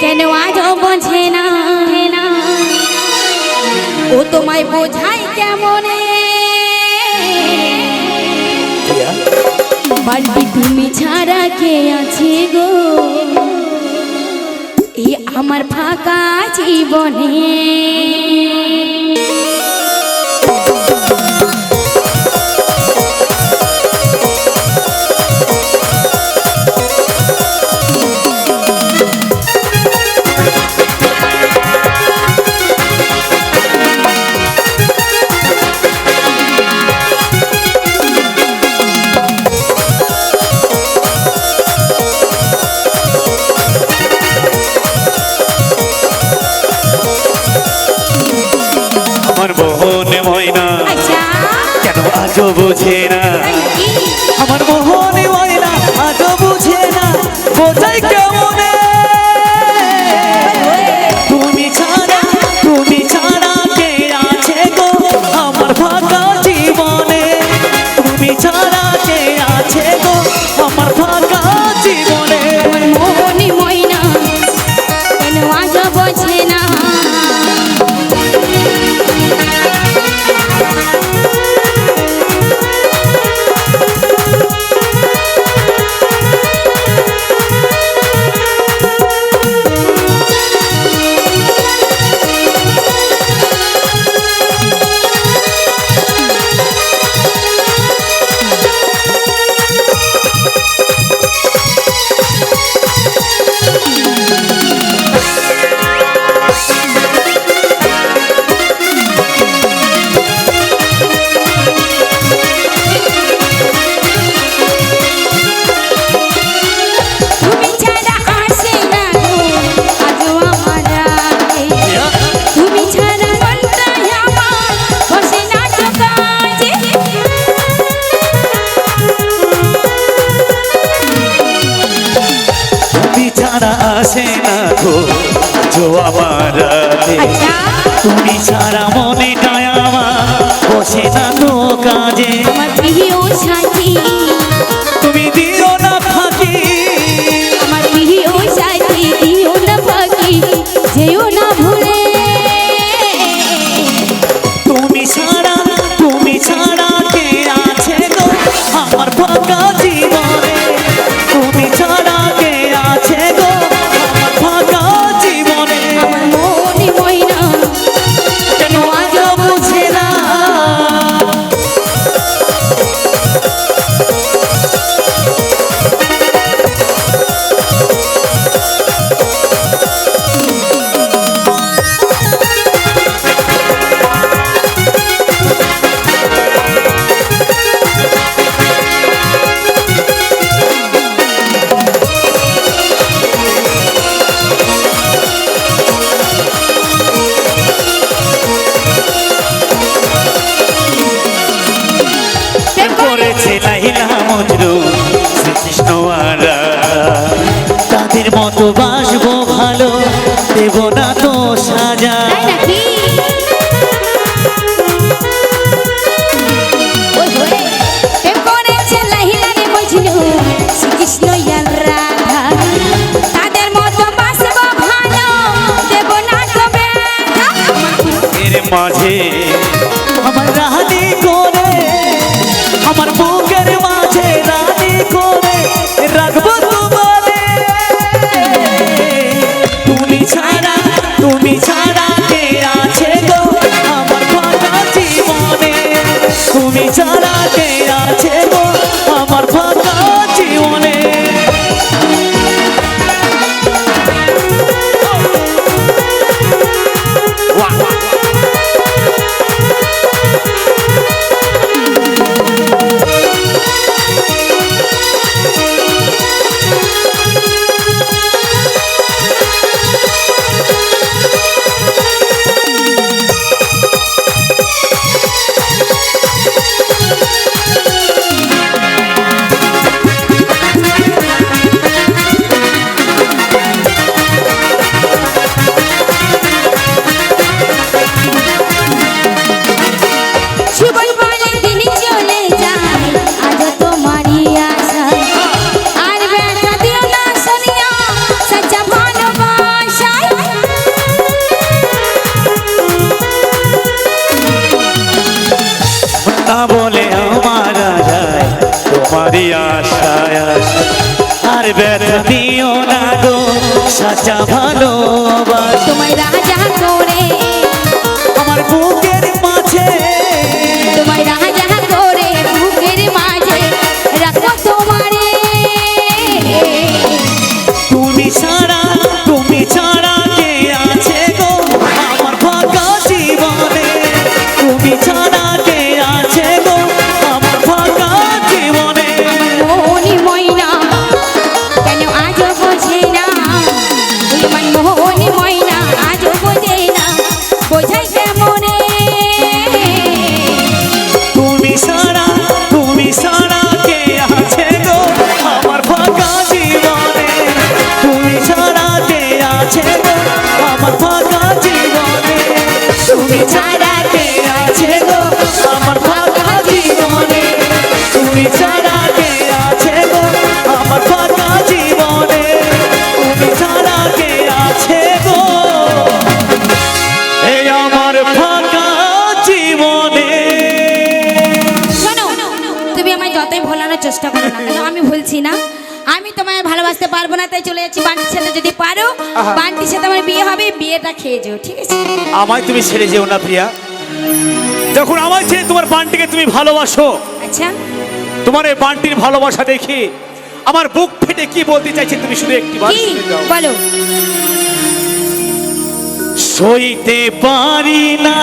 কেন আজও বোঝে না? ও তোমায় বোঝাই কেমনে? প্রিয়া? বাড়ি তুমি ছাড়া কে আছে গো? এ আমার ফাঁকা জীবনে। মোহন ময়না আচ্ছা। কেন আজও বোঝে না। আমার মোহন ময়না আজও বুঝে না। বোঝাই কেমনে? তুমি ছাড়া তুমি ছাড়া কে আছে গো আমার ফাঁকা জীবনে? তুমি ছাড়া কে আছে গো আমার ফাঁকা জীবনে? ময়না কেন আজও বোঝে না? গো জো আমার। আচ্ছা তুমি ছাড়া মনে আমার বসে না তো কাজে মাঝে। আমার রানী করে আমার বুকের মাঝে রানী করে রাখব বলে আমার যায় তোমারই আশায় আর ব্যথা দিও না গো সাচা ভালো রাজা করে আমার বুকের মাঝে মনি ময়না আজ বোঝে না। তুমি যতই ভোলানোর চেষ্টা করো না কেন আমি ভুলছি না। আমি তোমায় ভালোবাসতে পারব না তাই চলে যাচ্ছি বান্টির সাথে যদি পারো। বান্টির সাথে আমার বিয়ে হবে বিয়েটা খেয়ে যাও ঠিক আছে? আমায় তুমি ছেড়ে যেও না প্রিয়া। যখন আমার ছেড়ে তোমার বানটিকে তুমি ভালোবাসো। আচ্ছা। তোমার এই বানটির ভালোবাসা দেখে। আমার বুক ফেটে কি বলতে চাইছে তুমি শুধু একটি বার বলো। সইতে পারি না।